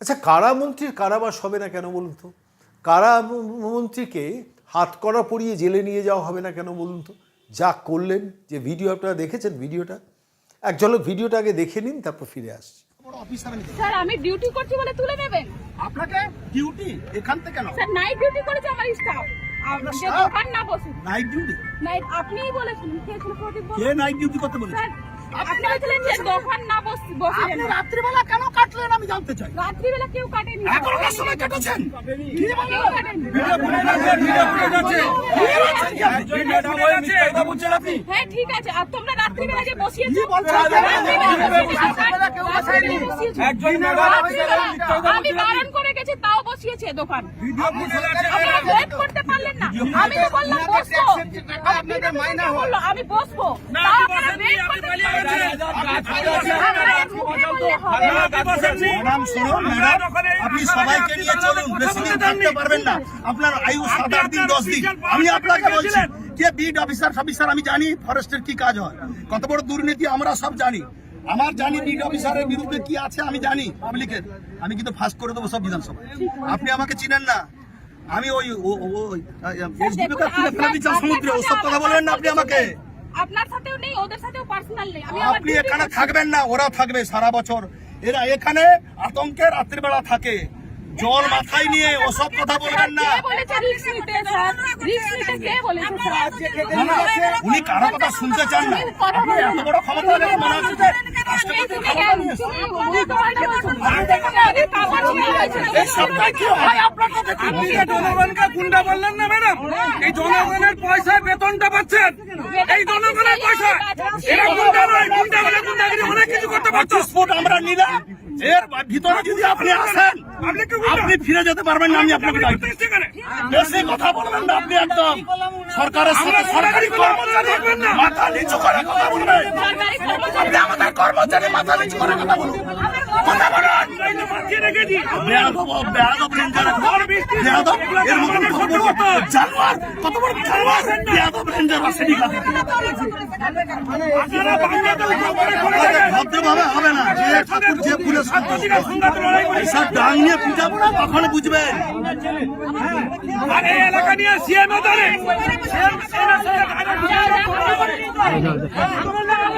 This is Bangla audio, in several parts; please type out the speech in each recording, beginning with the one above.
আচ্ছা কারামন্ত্রীর কারাবাস হবে না কেন বলুন তো? কারামন্ত্রীকে হাত করা পরিয়ে জেলে নিয়ে যাওয়া হবে না কেন বলুন তো? যা করলেন যে ভিডিও আপনারা দেখেছেন ভিডিওটা এক ঝলক ভিডিওটা আগে দেখে নিন তারপর ফিরে আসছি। আমি স্যার আমি ডিউটি করছি বলে তুলে নেবেন? আপনাকে ডিউটি এখান থেকে কেন স্যার নাইট ডিউটি করেছে আমার স্টাফ আপনার যে staff? দোকান না বসে নাইট ডিউটি নাইট আপনিই বলেছিলেন কে ছিল প্রদীপ বলুন? কে নাইট ডিউটি করতে বলেছে? স্যার আপনি বলেছিলেন যে দোকান না বসে বসে আপনি রাত্রিবেলা কেন কাটলেন আমি জানতে চাই। রাত্রিবেলা কেউ কাটেনি। এগারোটার সময় কেটেছেন? হ্যাঁ ঠিক আছে। আর তোমরা রাত্রিবেলা যে বসিয়েছো আমি বারণ করে গেছি তাও বসিয়েছে দোকান। আপনারা ওয়েট করতে পারলেন না। আমি তো বললাম বসবো। আমি বসবো। আপনি সবাইকে নিয়ে চলুন থাকতে পারবেন না। আপনার আয়ু সাত আট দিন দশ দিন। আমি আপনাকে বলছি যে বিড অফিসার অফিসার আমি জানি ফরেস্টের কি কাজ হয়। কত বড় দুর্নীতি আমরা সব জানি। আমার জানি বিড অফিসারের বিরুদ্ধে কি আছে আমি জানি পাবলিকের। আমি কিন্তু ফাঁস করে দেবো সব বিধানসভা। আপনি আমাকে চিনেন না। আমি ওই সমুদ্রে ওসব কথা বলবেন না আপনি আমাকে। আপনার সাথেও নেই ওদের সাথেও পার্সোনাল নেই। আপনি এখানে থাকবেন না ওরা থাকবে সারা বছর। এরা এখানে আতঙ্কে রাত্রিবেলা থাকে। জল মাথায় নিয়ে ওসব কথা বলবেন না। উনি কারও কথা শুনতে চান না। আপনি এত বড় ক্ষমতা মনে হচ্ছে গুন্ডা বললেন না ম্যাডাম? এই জনগণের পয়সায় বেতনটা পাচ্ছেন। এই জনগণের পয়সা এরা গুন্ডা নয় গুন্ডা গুন্ডাগিরি অনেক কিছু করতে পারছ আমরা নিলাম। এর ভিতরে যদি আপনি আসেন আপনি? ফিরে যেতে পারবেন না আমি আপনাকে বেশি কথা বলবেন না আপনি একদম। সরকারের সাথে সরকারি কর্মচারী মাথা নিচু করে কথা বলবেন। কর্মচারী মাথা নিচু করে কথা বলুন। কথা বলুন। হবে না। যে ঠাকুর যে ফুলে ডাং নিয়ে পিটাবো না তখন বুঝবেন আর এই এলাকা নিয়ে ধরে।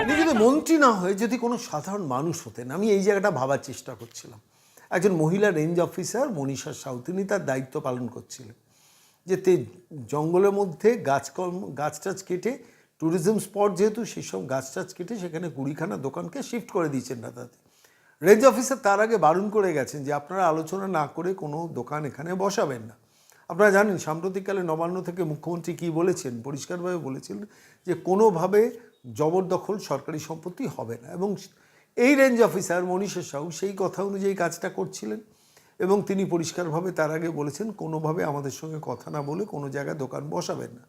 আপনি যদি মন্ত্রী না হয়ে যদি কোনো সাধারণ মানুষ হতেন আমি এই জায়গাটা ভাবার চেষ্টা করছিলাম। একজন মহিলা রেঞ্জ অফিসার মনীষা সাউ তিনি তার দায়িত্ব পালন করছিলেন। যে তে জঙ্গলের মধ্যে গাছ গাছ টাছ কেটে ট্যুরিজম স্পট যেহেতু সেসব গাছ টাছ কেটে সেখানে কুড়িখানা দোকানকে শিফট করে দিয়েছেন না তাতে। রেঞ্জ অফিসার তার আগে বারণ করে গেছেন যে আপনারা আলোচনা না করে কোনো দোকান এখানে বসাবেন না। আপনারা জানেন সাম্প্রতিককালে নবান্ন থেকে মুখ্যমন্ত্রী কী বলেছেন? পরিষ্কারভাবে বলেছিলেন যে কোনোভাবে জবরদখল সরকারি সম্পত্তি হবে না। এবং এই রেঞ্জ অফিসার মনীষের সাহু সেই কথা অনুযায়ী কাজটা করছিলেন এবং তিনি পরিষ্কারভাবে তার আগে বলেছেন, কোনোভাবে আমাদের সঙ্গে কথা না বলে কোনো জায়গায় দোকান বসাবেন না।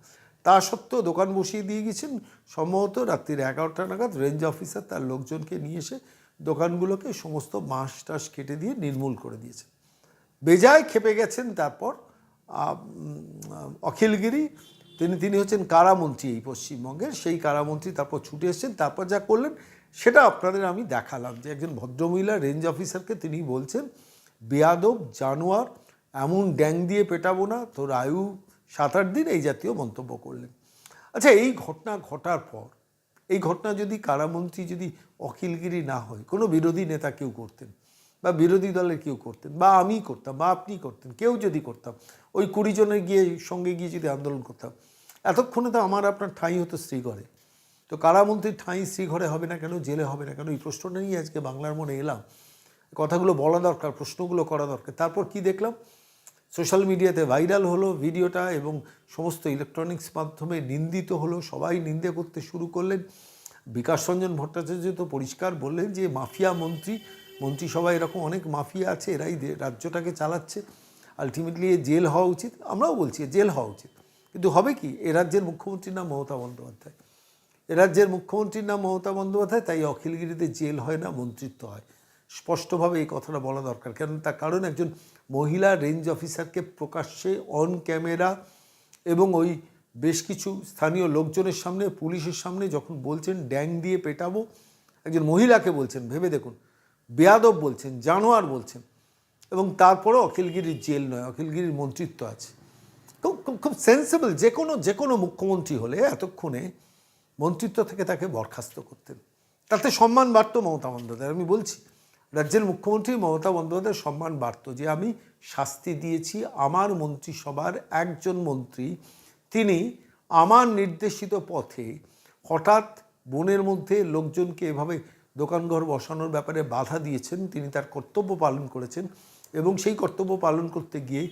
তা সত্ত্বেও দোকান বসিয়ে দিয়ে গেছেন। সম্ভবত রাত্রির এগারোটা নাগাদ রেঞ্জ অফিসার তার লোকজনকে নিয়ে এসে দোকানগুলোকে সমস্ত বাঁশ টাস কেটে দিয়ে নির্মূল করে দিয়েছেন। বেজায় খেপে গেছেন তারপর অখিলগিরি তিনি তিনি হচ্ছেন কারামন্ত্রী এই পশ্চিমবঙ্গের। সেই কারামন্ত্রী তারপর ছুটে এসেছেন, তারপর যা করলেন, সেটা আপনাদের আমি দেখালাম যে একজন ভদ্রমহিলা রেঞ্জ অফিসারকে তিনি বলছেন, বেয়াদব জানোয়ার, এমন ড্যাং দিয়ে পেটাবো না, তোর আয়ু সাত আট দিন, এই জাতীয় মন্তব্য করলেন। আচ্ছা এই ঘটনা ঘটার পর, এই ঘটনা যদি কারামন্ত্রী যদি অখিলগিরি না হয়, কোনো বিরোধী নেতা কেউ করতেন, বা বিরোধী দলের কেউ করতেন, বা আমি করতাম, বা আপনি করতেন, কেউ যদি করতাম ওই কুড়ি জনের গিয়ে সঙ্গে গিয়ে যদি আন্দোলন করতাম। এতক্ষণে তো আমার আপনার ঠাঁই হতো শ্রীঘরে তো কারামন্ত্রীর ঠাঁই শ্রীঘরে হবে না কেন, জেলে হবে না কেন, এই প্রশ্নটা নিয়ে আজকে বাংলার মনে এলাম। কথাগুলো বলা দরকার, প্রশ্নগুলো করা দরকার। তারপর কি দেখলাম? সোশ্যাল মিডিয়াতে ভাইরাল হলো ভিডিওটা এবং সমস্ত ইলেকট্রনিক্স মাধ্যমে নিন্দিত হলো, সবাই নিন্দে করতে শুরু করলেন। বিকাশ রঞ্জন ভট্টাচার্য তো পরিষ্কার বললেন যে, মাফিয়া মন্ত্রী, মন্ত্রিসভায় এরকম অনেক মাফিয়া আছে, এরাই রাজ্যটাকে চালাচ্ছে। আলটিমেটলি এ জেল হওয়া উচিত, আমরাও বলছি জেল হওয়া উচিত। কিন্তু হবে কি? এ রাজ্যের মুখ্যমন্ত্রীর নাম মমতা বন্দ্যোপাধ্যায়। এ রাজ্যের মুখ্যমন্ত্রীর নাম মমতা বন্দ্যোপাধ্যায়, তাই অখিলগিরিতে জেল হয় না, মন্ত্রিত্ব হয়। স্পষ্টভাবে এই কথাটা বলা দরকার কারণ তার কারণ একজন মহিলা রেঞ্জ অফিসারকে প্রকাশ্যে অন ক্যামেরা এবং ওই বেশ কিছু স্থানীয় লোকজনের সামনে, পুলিশের সামনে যখন বলছেন, ড্যাং দিয়ে পেটাবো, একজন মহিলাকে বলছেন, ভেবে দেখুন। বেয়াদব বলছেন, জানোয়ার বলছেন। এবং তারপরে অখিলগিরির জেল নয়, অখিলগিরির মন্ত্রিত্ব আছে। খুব খুব খুব সেন্সিবল যে কোনো যে কোনো মুখ্যমন্ত্রী হলে এতক্ষণে মন্ত্রিত্ব থেকে তাকে বরখাস্ত করতেন। তাতে সম্মান বাড়তো মমতা বন্দ্যোপাধ্যায়। আমি বলছি, রাজ্যের মুখ্যমন্ত্রী মমতা বন্দ্যোপাধ্যায়ের সম্মান বাড়তো যে আমি শাস্তি দিয়েছি, আমার মন্ত্রিসভার একজন মন্ত্রী, তিনি আমার নির্দেশিত পথে হঠাৎ বনের মধ্যে লোকজনকে এভাবে দোকানঘর বসানোর ব্যাপারে বাধা দিয়েছেন, তিনি তার কর্তব্য পালন করেছেন। এবং সেই কর্তব্য পালন করতে গিয়ে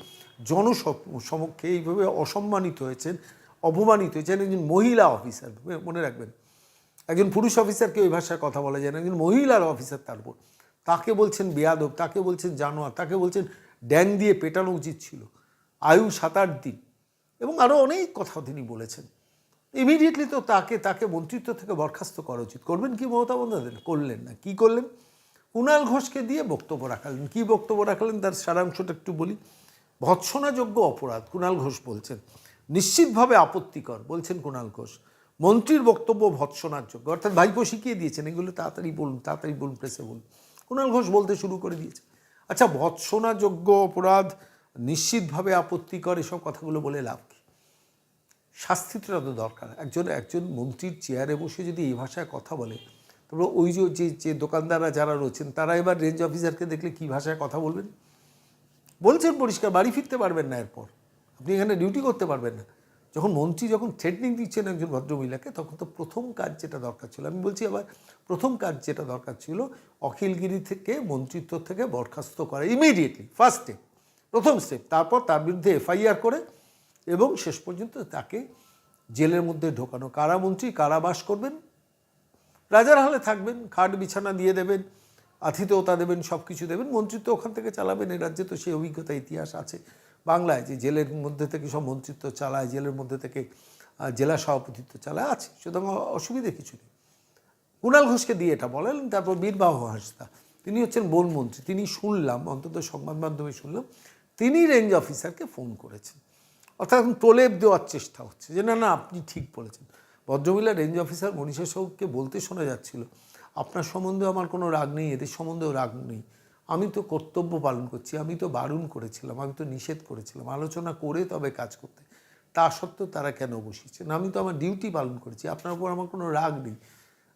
জনসমক্ষে এইভাবে অসম্মানিত হয়েছেন, অপমানিত হয়েছেন একজন মহিলা অফিসার। মনে রাখবেন, একজন পুরুষ অফিসারকে ওই ভাষায় কথা বলা যায় না, একজন মহিলার অফিসার তার উপর। তাকে বলছেন বেয়াদব, তাকে বলছেন জানোয়ার, তাকে বলছেন ড্যাং দিয়ে পেটানো উচিত ছিল, আয়ু সাত আট দিন। এবং আরও অনেক কথা তিনি বলেছেন। ইমিডিয়েটলি তো তাকে তাকে মন্ত্রিত্ব থেকে বরখাস্ত করা উচিত। করবেন কি মমতা বন্দ্যোপাধ্যায়? করলেন না। কি করলেন? কুণাল ঘোষকে দিয়ে বক্তব্য রাখালেন। কি বক্তব্য রাখালেন? তার সারাংশটা একটু বলি। ভৎসনাযোগ্য অপরাধ, কুণাল ঘোষ বলছেন, নিশ্চিতভাবে আপত্তিকর, বলছেন কুণাল ঘোষ। মন্ত্রীর বক্তব্য ভৎসনার যোগ্য অর্থাৎ ভাইপো শিখিয়ে দিয়েছেন, এগুলো তাড়াতাড়ি বলুন তাড়াতাড়ি বলুন প্রেসে বলুন। কুণাল ঘোষ বলতে শুরু করে দিয়েছে আচ্ছা ভৎসনাযোগ্য অপরাধ, নিশ্চিতভাবে আপত্তিকর, এসব কথাগুলো বলে লাভ কি? শাস্তিটা তো দরকার। একজন একজন মন্ত্রীর চেয়ারে বসে যদি এই ভাষায় কথা বলে তারপর ওই যে যে যে দোকানদাররা যারা রয়েছেন, তারা এবার রেঞ্জ অফিসারকে দেখলে কী ভাষায় কথা বলবেন? বলছেন পরিষ্কার, বাড়ি ফিরতে পারবেন না এরপর। আপনি এখানে ডিউটি করতে পারবেন না। যখন মন্ত্রী যখন থ্রেটনিং দিচ্ছেন একজন ভদ্রমহিলাকে, তখন তো প্রথম কাজ যেটা দরকার ছিল। আমি বলছি আবার, প্রথম কাজ যেটা দরকার ছিল, অখিলগিরি থেকে, মন্ত্রিত্ব থেকে বরখাস্ত করা ইমিডিয়েটলি ফার্স্ট স্টেপ প্রথম স্টেপ তারপর তার বিরুদ্ধে এফআইআর করে এবং শেষ পর্যন্ত তাকে জেলের মধ্যে ঢোকানো। কারামন্ত্রী কারাবাস করবেন? রাজার হালে থাকবেন, খাট বিছানা দিয়ে দেবেন আতিথেয়তা দেবেন সব কিছু দেবেন, মন্ত্রিত্ব ওখান থেকে চালাবেন। এই রাজ্যে তো সেই অভিজ্ঞতা, ইতিহাস আছে বাংলায় যে জেলের মধ্যে থেকে সব মন্ত্রিত্ব চালায়, জেলের মধ্যে থেকে জেলা সভাপতিত্ব চালায়, আছে। সুতরাং অসুবিধে কিছু নেই। কুণাল ঘোষকে দিয়ে এটা বলেন, তারপর বীরবাহ হাসদা। তিনি হচ্ছেন বনমন্ত্রী তিনি শুনলাম, অন্তত সংবাদ মাধ্যমে শুনলাম, তিনি রেঞ্জ অফিসারকে ফোন করেছেন। অর্থাৎ প্রলেপ দেওয়ার চেষ্টা হচ্ছে যে, না না, আপনি ঠিক বলেছেন। ভদ্রমহিলা রেঞ্জ অফিসার মনীষা সাহুকে বলতে শোনা যাচ্ছিল, আপনার সম্বন্ধে আমার কোনো রাগ নেই, এদের সম্বন্ধেও রাগ নেই। আমি তো কর্তব্য পালন করছি, আমি তো বারণ করেছিলাম, আমি তো নিষেধ করেছিলাম, আলোচনা করে তবে কাজ করতে। তা সত্ত্বেও তারা কেন বসিয়েছেন আমি তো আমার ডিউটি পালন করেছি, আপনার উপর আমার কোনো রাগ নেই।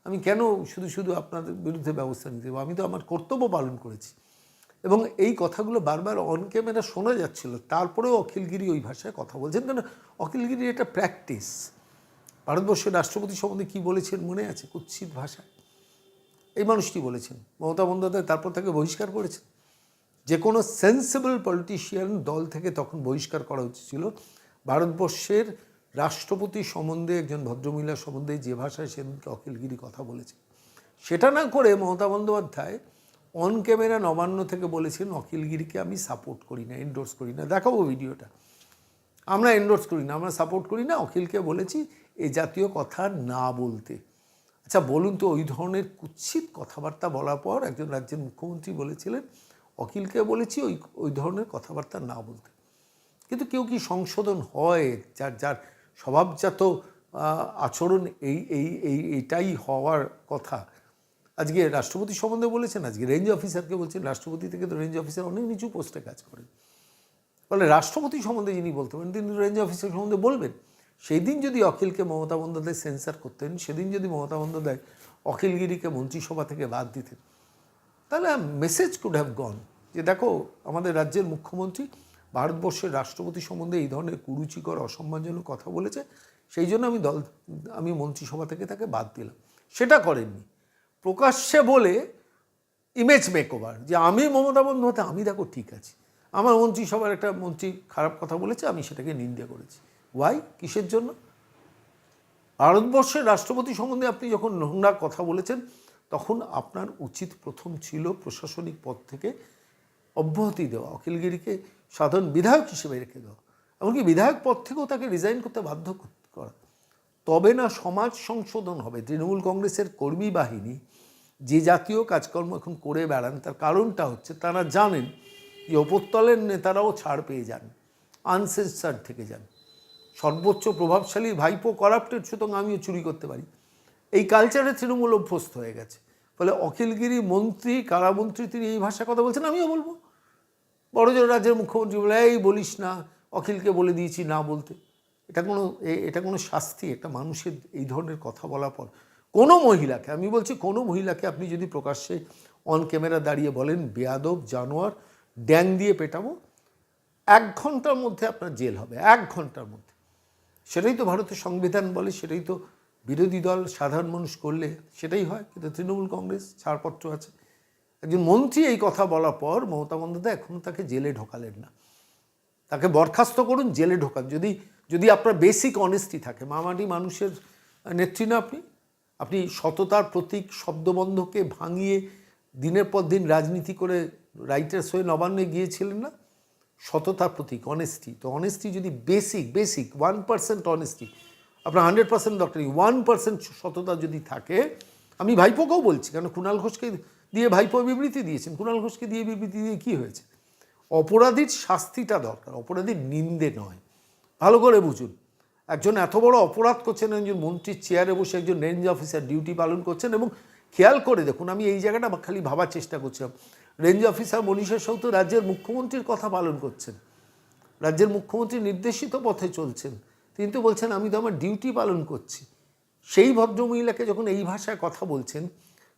আমি কেন শুধু শুধু আপনাদের বিরুদ্ধে ব্যবস্থা নিতে আমি তো আমার কর্তব্য পালন করেছি। এবং এই কথাগুলো বারবার অন ক্যামেরা শোনা যাচ্ছিল, তারপরেও অখিলগিরি ওই ভাষায় কথা বলছেন কেন? অখিলগিরির এটা প্র্যাকটিস ভারতবর্ষের রাষ্ট্রপতি সম্বন্ধে কী বলেছেন মনে আছে? কুৎসিত ভাষায় এই মানুষটি বলেছেন, মমতা বন্দ্যোপাধ্যায় তারপর তাকে বহিষ্কার করেছেন। যে কোনো সেন্সিবল পলিটিশিয়ান দল থেকে তখন বহিষ্কার করা উচিত ছিল। ভারতবর্ষের রাষ্ট্রপতি সম্বন্ধে, একজন ভদ্রমহিলা সম্বন্ধে যে ভাষায় সেদিনকে অখিলগিরি কথা বলেছে। সেটা না করে মমতা বন্দ্যোপাধ্যায় অন ক্যামেরা নবান্ন থেকে বলেছেন, অখিলগিরিকে আমি সাপোর্ট করি না এন্ডোর্স করি না। দেখাবো ভিডিওটা আমরা এন্ডোর্স করি না, আমরা সাপোর্ট করি না, অখিলকে বলেছি এই জাতীয় কথা না বলতে। আচ্ছা বলুন তো, ওই ধরনের কুৎসিত কথাবার্তা বলার পর একজন রাজ্যের মুখ্যমন্ত্রী বলেছিলেন, অখিলকে বলেছি ওই ওই ধরনের কথাবার্তা না বলতে। কিন্তু কেউ কি সংশোধন হয়? যার যার স্বভাবজাত আচরণ এই এই এই, এইটাই হওয়ার কথা। আজকে রাষ্ট্রপতি সম্বন্ধে বলেছেন, আজকে রেঞ্জ অফিসারকে বলছেন, রাষ্ট্রপতি থেকে তো রেঞ্জ অফিসার অনেক নিচু পোস্টে কাজ করেন। ফলে রাষ্ট্রপতি সম্বন্ধে যিনি বলতে পারেন, তিনি রেঞ্জ অফিসার সম্বন্ধে বলবেন। সেই দিন যদি অখিলকে মমতা বন্দ্যোপাধ্যায় সেন্সার করতেন, সেদিন যদি মমতা বন্দ্যোপাধ্যায় অখিলগিরিকে মন্ত্রিসভা থেকে বাদ দিতেন, তাহলে মেসেজ কুড হ্যাভ গন যে দেখো, আমাদের রাজ্যের মুখ্যমন্ত্রী ভারতবর্ষের রাষ্ট্রপতি সম্বন্ধে এই ধরনের কুরুচিকর, অসম্মানজনক কথা বলেছে, সেই জন্য আমি দল, আমি মন্ত্রিসভা থেকে তাকে বাদ দিলাম। সেটা করেননি। প্রকাশ্যে বলে ইমেজ মেকওভার যে আমি মমতা বন্দ্যোপাধ্যায়, আমি দেখো ঠিক আছি। আমার মন্ত্রিসভার একটা মন্ত্রী খারাপ কথা বলেছে, আমি সেটাকে নিন্দা করেছি। ওয়াই কিসের জন্য? ভারতবর্ষের রাষ্ট্রপতি সম্বন্ধে আপনি যখন নোংরা কথা বলেছেন, তখন আপনার উচিত প্রথম ছিল প্রশাসনিক পদ থেকে অব্যাহতি দেওয়া, অখিলগিরিকে সাধারণ বিধায়ক হিসেবে রেখে দেওয়া। এমনকি বিধায়ক পদ থেকেও তাকে রিজাইন করতে বাধ্য কর- তবে না, সমাজ সংশোধন হবে। তৃণমূল কংগ্রেসের কর্মী বাহিনী যে জাতীয় কাজকর্ম এখন করে বেড়ান, তার কারণটা হচ্ছে তারা জানেন যে ওপরতলের নেতারাও ছাড় পেয়ে যান, আনসেন্সার থেকে যান। সর্বোচ্চ প্রভাবশালী ভাইপো করাপ্টেড, সুতরাং আমিও চুরি করতে পারি। এই কালচারে তৃণমূল অভ্যস্ত হয়ে গেছে। ফলে অখিলগিরি মন্ত্রী, কারামন্ত্রী, তিনি এই ভাষায় কথা বলছেন, আমিও বলব। বড় জোর রাজ্যের মুখ্যমন্ত্রী বলে, এই বলিস না, অখিলকে বলে দিয়েছি না বলতে। এটা কোনো এটা কোনো শাস্তি একটা মানুষের এই ধরনের কথা বলার পর। কোনো মহিলাকে, আমি বলছি কোনো মহিলাকে আপনি যদি প্রকাশ্যে অন ক্যামেরা দাঁড়িয়ে বলেন, বেয়াদব, জানোয়ার, ড্যাং দিয়ে পেটাবো, এক ঘণ্টার মধ্যে আপনার জেল হবে, এক ঘণ্টার মধ্যে। সেটাই তো ভারতের সংবিধান বলে, সেটাই তো বিরোধী দল সাধারণ মানুষ করলে সেটাই হয়, কিন্তু তৃণমূল কংগ্রেস ছাড়পত্র আছে। একজন মন্ত্রী এই কথা বলার পর মমতা বন্দ্যোপাধ্যায় এখনও তাকে জেলে ঢোকালেন না। তাকে বরখাস্ত করুন, জেলে ঢোকান। যদি যদি আপনার বেসিক অনেস্টি থাকে, মামাটি মানুষের নেত্রী না আপনি আপনি সততার প্রতীক, শব্দবন্ধকে ভাঙিয়ে দিনের পর দিন রাজনীতি করে রাইটার্স হয়ে নবান্নে গিয়েছিলেন না? সততার প্রতীক অনেস্টি তো অনেস্টি যদি basic basic one percent honesty আপনার হান্ড্রেড পার্সেন্ট নেই ওয়ান পার্সেন্ট সততা যদি থাকে, আমি ভাইপোকেও বলছি কারণ কুণাল ঘোষকে দিয়ে ভাইপো বিবৃতি দিয়েছেন? কুণাল ঘোষকে দিয়ে বিবৃতি দিয়ে কী হয়েছে? অপরাধীর শাস্তিটা দরকার, অপরাধীর নিন্দে নয়। ভালো করে বুঝুন। একজন এত বড় অপরাধ করছেন, একজন মন্ত্রীর চেয়ারে বসে একজন রেঞ্জ অফিসার ডিউটি পালন করছেন এবং খেয়াল করে দেখুন, আমি এই জায়গাটা খালি ভাবার চেষ্টা করছিলাম। রেঞ্জ অফিসার মনীষা তো রাজ্যের মুখ্যমন্ত্রীর কথা পালন করছেন। রাজ্যের মুখ্যমন্ত্রী নির্দেশিত পথে চলছেন। তিনি তো বলছেন, আমি তো আমার ডিউটি পালন করছি। সেই ভদ্রমহিলাকে যখন এই ভাষায় কথা বলছেন,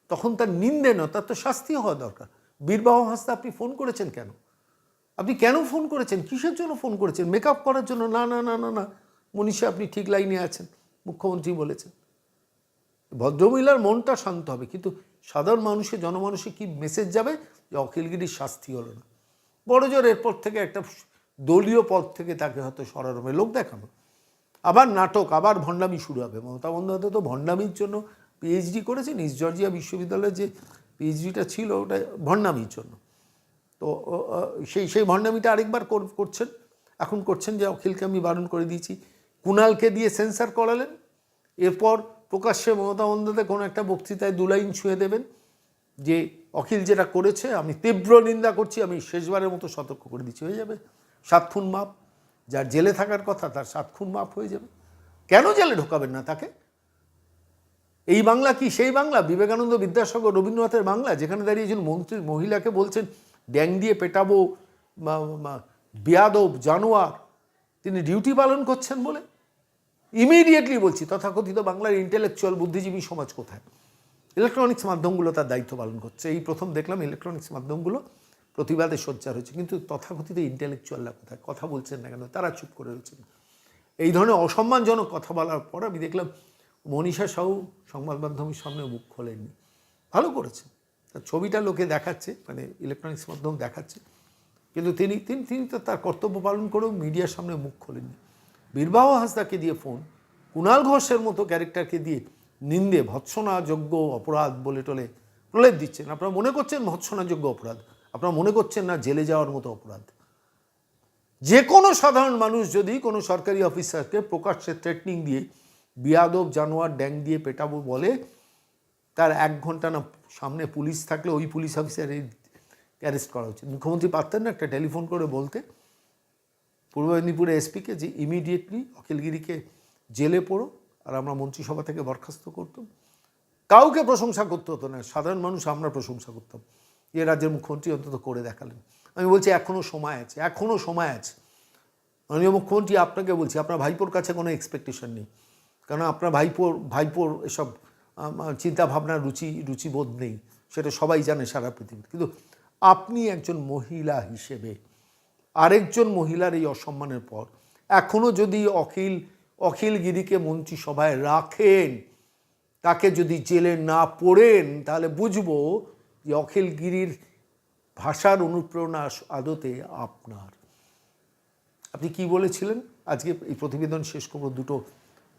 তখন তার নিন্দে নয়, তার তো শাস্তি হওয়া দরকার। বীরবাহ হাসতে আপনি ফোন করেছেন কেন? আপনি কেন ফোন করেছেন? কিসের জন্য ফোন করেছেন? মেকআপ করার জন্য? না না না না না। মনীষা, আপনি ঠিক লাইনে আছেন, মুখ্যমন্ত্রী বলেছেন। ভদ্রমহিলার মনটা শান্ত হবে, কিন্তু সাধারণ মানুষের জনমানুষে কি মেসেজ যাবে? যে অখিলগিরির শাস্তি হলো না। বড় জোর এরপর থেকে একটা দলীয় পদ থেকে তাকে হয়তো সরানো হবে লোক দেখানো। আবার নাটক, আবার ভণ্ডামি শুরু হবে। মমতা বন্দ্যোপাধ্যায় তো ভণ্ডামির জন্য পিএইচডি করেছেন ইস্ট জর্জিয়া বিশ্ববিদ্যালয়ের যে পিএইচডিটা ছিল ওটা ভণ্ডামির জন্য। তো সেই সেই ভণ্ডামিটা আরেকবার কর- করছেন। এখন করছেন যে অখিলকে আমি বারণ করে দিয়েছি। কুণালকে দিয়ে সেন্সার করালেন। এরপর প্রকাশ্যে মমতা বন্দ্যোপাধ্যায় কোনো একটা বক্তৃতায় দুলাইন ছুঁয়ে দেবেন যে অখিল যেটা করেছে, আমি তীব্র নিন্দা করছি, আমি শেষবারের মতো সতর্ক করে দিচ্ছি, হয়ে যাবে। সাত খুন মাপ, যার জেলে থাকার কথা তার সাত খুন মাপ হয়ে যাবে। কেন জেলে ঢোকাবেন না তাকে? এই বাংলা কি সেই বাংলা? বিবেকানন্দ বিদ্যাসাগর রবীন্দ্রনাথের বাংলা, যেখানে দাঁড়িয়ে একজন মন্ত্রী, মহিলাকে বলছেন, ড্যাং দিয়ে পেটাবো বেয়াদব জানোয়ার। তিনি ডিউটি পালন করছেন বলে? ইমিডিয়েটলি বলছি, তথাকথিত বাংলার ইন্টেলেকচুয়াল বুদ্ধিজীবী সমাজ কোথায়? ইলেকট্রনিক্স মাধ্যমগুলো তার দায়িত্ব পালন করছে। এই প্রথম দেখলাম ইলেকট্রনিক্স মাধ্যমগুলো প্রতিবাদে সোচ্চার হয়েছে। কিন্তু তথাকথিত ইন্টেলেকচুয়ালরা কোথায়? কথা বলছেন না কেন? তারা চুপ করে রয়েছেন। এই ধরনের অসম্মানজনক কথা বলার পর আমি দেখলাম মনীষা সাহু সংবাদ মাধ্যমের সামনে মুখ খোলেননি। ভালো করেছে তার ছবিটা লোকে দেখাচ্ছে মানে ইলেকট্রনিক্স মাধ্যম দেখাচ্ছে। কিন্তু তিনি তিনি তিনি তো তার কর্তব্য পালন করেও মিডিয়ার সামনে মুখ খোলেননি। বীরবাহ হাসদাকে দিয়ে ফোন কুণাল ঘোষের মতো ক্যারেক্টারকে দিয়ে নিন্দে ভৎসনাযোগ্য অপরাধ বলে টলে প্রলেপ দিচ্ছেন। আপনারা মনে করছেন ভৎসনাযোগ্য অপরাধ? আপনারা মনে করছেন না জেলে যাওয়ার মতো অপরাধ? যে কোনো সাধারণ মানুষ যদি কোনো সরকারি অফিসারকে প্রকাশ্যে থ্রেটনিং দিয়ে, বিয়াদব, জানোয়ার, ড্যাং দিয়ে পেটাবো বলে, তার এক ঘণ্টা না সামনে পুলিশ থাকলে ওই পুলিশ অফিসার অ্যারেস্ট করা উচিত। মুখ্যমন্ত্রী পারতেন না একটা টেলিফোন করে বলতে। পূর্ব মেদিনীপুরে এসপিকে যে ইমিডিয়েটলি অখিলগিরিকে জেলে পড়ো আর আমরা মন্ত্রিসভা থেকে বরখাস্ত করতাম। কাউকে প্রশংসা করতে হতো না। সাধারণ মানুষ আমরা প্রশংসা করতাম। এ রাজ্যের মুখ্যমন্ত্রী অন্তত করে দেখালেন। আমি বলছি এখনও সময় আছে এখনও সময় আছে। মাননীয় মুখ্যমন্ত্রী, আপনাকে বলছি, আপনার ভাইপোর কাছে কোনো এক্সপেকটেশন নেই। কারণ আপনার ভাইপোর ভাইপোর এসব চিন্তাভাবনার রুচি, রুচিবোধ নেই। সেটা সবাই জানে সারা পৃথিবীতে। কিন্তু আপনি একজন মহিলা হিসেবে আরেকজন মহিলার এই অসম্মানের পর এখনও যদি অখিল অখিলগিরিকে মন্ত্রিসভায় রাখেন। তাকে যদি জেলে না পড়েন, তাহলে বুঝব যে অখিলগিরির ভাষার অনুপ্রেরণা আদতে আপনার। আপনি কি বলেছিলেন? আজকে এই প্রতিবেদন শেষ করব, দুটো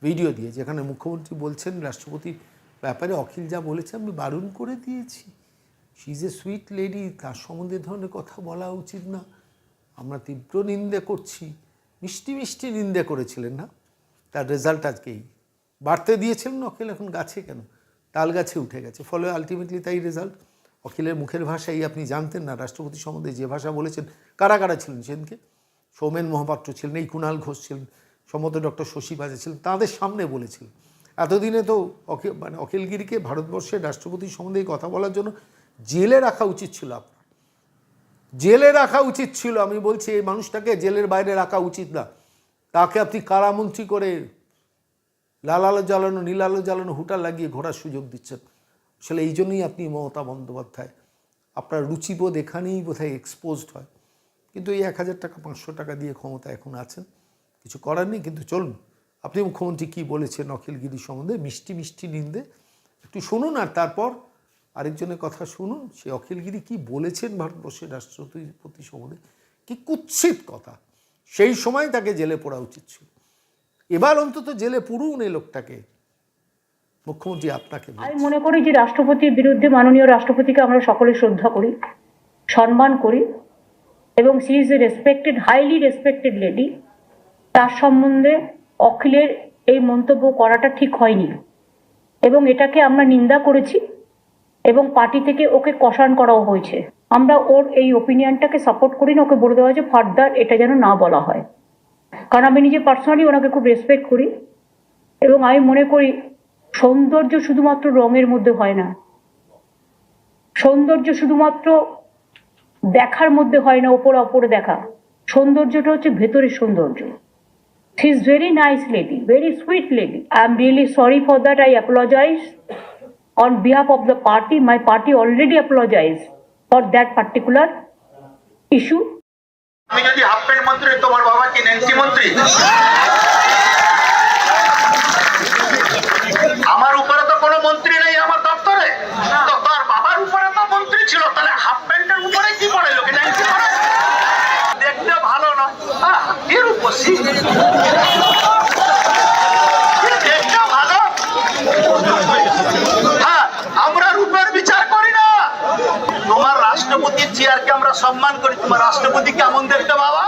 ভিডিও দিয়ে, যেখানে মুখ্যমন্ত্রী বলছেন, রাষ্ট্রপতির ব্যাপারে অখিল যা বলেছে আমি বারণ করে দিয়েছি। ইজ এ সুইট লেডি তার সম্বন্ধে ধরনের কথা বলা উচিত না। আমরা তীব্র নিন্দে করছি। মিষ্টি মিষ্টি নিন্দে করেছিলেন না? তার রেজাল্ট আজকেই বাড়তে দিয়েছিলেন অখিল, এখন গাছে কেন? তাল গাছে উঠে গেছে। ফলে আলটিমেটলি তাই রেজাল্ট অখিলের মুখের ভাষাই আপনি জানতেন না, রাষ্ট্রপতি সম্বন্ধে যে ভাষা বলেছেন, কারা কারা ছিলেন সেদিনকে? সৌমেন মহাপাত্র ছিলেন, এই কুণাল ঘোষ ছিলেন, সম্মত ডক্টর শশী বাজে ছিলেন, তাদের সামনে বলেছিলেন। এতদিনে তো অখিল মানে অখিলগিরিকে ভারতবর্ষের রাষ্ট্রপতি সম্বন্ধে কথা বলার জন্য জেলে রাখা উচিত ছিল আপনার। জেলে রাখা উচিত ছিল, আমি বলছি এই মানুষটাকে জেলের বাইরে রাখা উচিত না। তাকে আপনি কারামন্ত্রী করে লাল আলো জ্বালানো নীল আলো জ্বালানো হুটা লাগিয়ে ঘোরার সুযোগ দিচ্ছেন। আসলে এই জন্যই আপনি মমতা বন্দ্যোপাধ্যায়, আপনার রুচিবোধ এখানেই বোধহয় এক্সপোজড হয়। কিন্তু এই এক হাজার টাকা, পাঁচশো টাকা দিয়ে ক্ষমতা এখন আছেন। কিছু করার নেই, কিন্তু চলুন, আপনি মুখ্যমন্ত্রী কী বলেছেন অখিলগিরি সম্বন্ধে? মিষ্টি মিষ্টি নিন্দে। একটু শুনুন আর তারপর আরেকজনের কথা শুনুন, সে অখিলগিরি কি বলেছেন ভারতবর্ষের রাষ্ট্রপতি সম্বন্ধে? কি কুৎসিত কথা। সেই সময় তাকে জেলে পড়া উচিত ছিল। এবার অন্তত জেলে পুরুন এই লোকটাকে। মুখ্যমন্ত্রী আপনাকে আমি মনে করি যে রাষ্ট্রপতির বিরুদ্ধে মাননীয় রাষ্ট্রপতিকে আমরা সকলে শ্রদ্ধা করি, সম্মান করি এবং she is a respected, highly respected lady. তার সম্বন্ধে অখিলের এই মন্তব্য করাটা ঠিক হয়নি এবং এটাকে আমরা নিন্দা করেছি এবং পার্টি থেকে ওকে কষান করাও হয়েছে। আমরা ওর এই ওপিনিয়নটাকে সাপোর্ট করি না, ওকে বলে দেওয়া যে ফার্দার এটা যেন না বলা হয়। কারণ আমি নিজে পার্সোনালি ওনাকে খুব রেসপেক্ট করি এবং আমি মনে করি সৌন্দর্য শুধুমাত্র রঙের মধ্যে হয় না। সৌন্দর্য শুধুমাত্র দেখার মধ্যে হয় না, ওপরে ওপরে দেখা। সৌন্দর্যটা হচ্ছে ভেতরের সৌন্দর্য। He is very nice lady very sweet lady I am really sorry for that I apologise on behalf of the party my party already apologise for that particular issue আমি যদি হাফ প্যান্ট মন্ত্রী তোমার বাবা কি ন্যান্সি মন্ত্রী? আমার উপরে তো কোনো মন্ত্রী নেই আমার দপ্তরে। তো তোর বাবার উপরে তো মন্ত্রী ছিল তাহলে হাফ প্যান্টের উপরে কি পড়ে লোকে ন্যান্সি দেখতে ভালো না আহ, কি রূপসী দেখতে ভালো হ্যাঁ আমরা রূপের বিচার করি না তোমার রাষ্ট্রপতির চেয়ারকে আমরা সম্মান করি তোমার রাষ্ট্রপতি কেমন দেখতে বাবা?